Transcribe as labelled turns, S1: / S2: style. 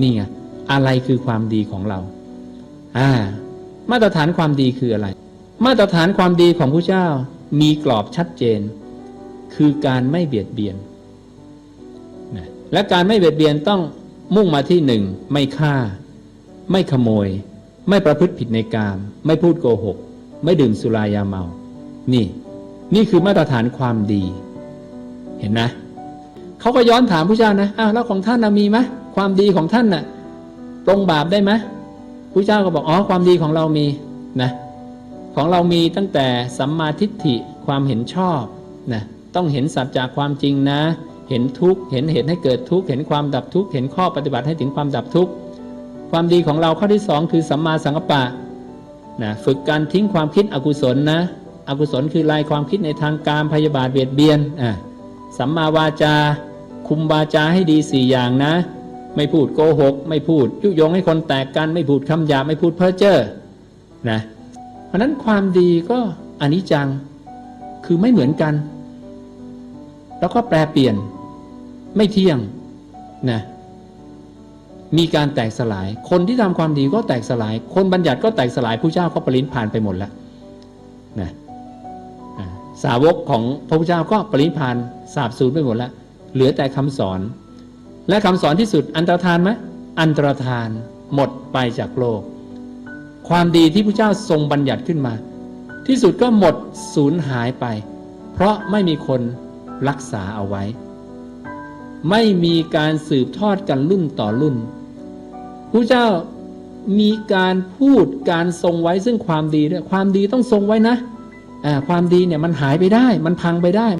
S1: นี่ไงอะไรคือความดีของเรา อ่า มาตรฐานความดีคืออะไร มาตรฐานความดีของพระเจ้ามีกรอบชัดเจน คือการไม่เบียดเบียนนะและการไม่เบียดเบียนต้องมุ่งมาที่หนึ่งไม่ฆ่า ไม่ขโมย ไม่ประพฤติผิดในกาม ไม่พูดโกหก ไม่ดื่มสุรายาเมา นี่ นี่คือมาตรฐานความดี เห็นไหมเขาก็ย้อนถามพระเจ้านะอ้าวแล้วของท่านนะมีไหม ความดีของท่านน่ะปรงบาปได้ไหมพระเจ้าก็บอกอ๋อความดีของเรามีนะของเรามีตั้งแต่สัมมาทิฏฐิความเห็นชอบนะต้องเห็นสัจจากความจริงนะ เห็นทุกข์เห็นเหตุให้เกิดทุกข์เห็นความดับทุกข์เห็นข้อปฏิบัติให้ถึงความดับทุกข์ความดีของเราข้อที่สองคือสัมมาสังกัปปะนะฝึกการทิ้งความคิดอกุศลนะอกุศลคือลายความคิดในทางการพยาบาทเบียดเบียนอะสัมมาวาจา คุมวาจาให้ดีสี่อย่างนะ ไม่พูดโกหก ไม่พูดยุยงให้คนแตกกันไม่พูดคำหยาบไม่พูดเพ้อเจ้อนะเพราะนั้นความดีก็อน,นิจจังคือไม่เหมือนกัน แล้วก็แปรเปลี่ยน ไม่เที่ยงนะมีการแตกสลาย คนที่ทำความดีก็แตกสลาย คนบัญญัติก็แตกสลายผู้เจ้าก็ปรินิพานไปหมดแล้วนะสาวกของพระพุทธเจ้าก็ปรินิพพานสาบสูญไปหมดแล้ว เหลือแต่คำสอน และคำสอนที่สุดอันตรธานไหมอันตรธานหมดไปจากโลก ความดีที่พระเจ้าทรงบัญญัติขึ้นมา ที่สุดก็หมดสูญหายไป เพราะไม่มีคนรักษาเอาไว้ ไม่มีการสืบทอดกันรุ่นต่อรุ่นพระเจ้ามีการพูดการทรงไว้ซึ่งความดีด้วยความดีต้องทรงไว้นะอ่าความดีเนี่ยมันหายไปได้ มันพังไปได้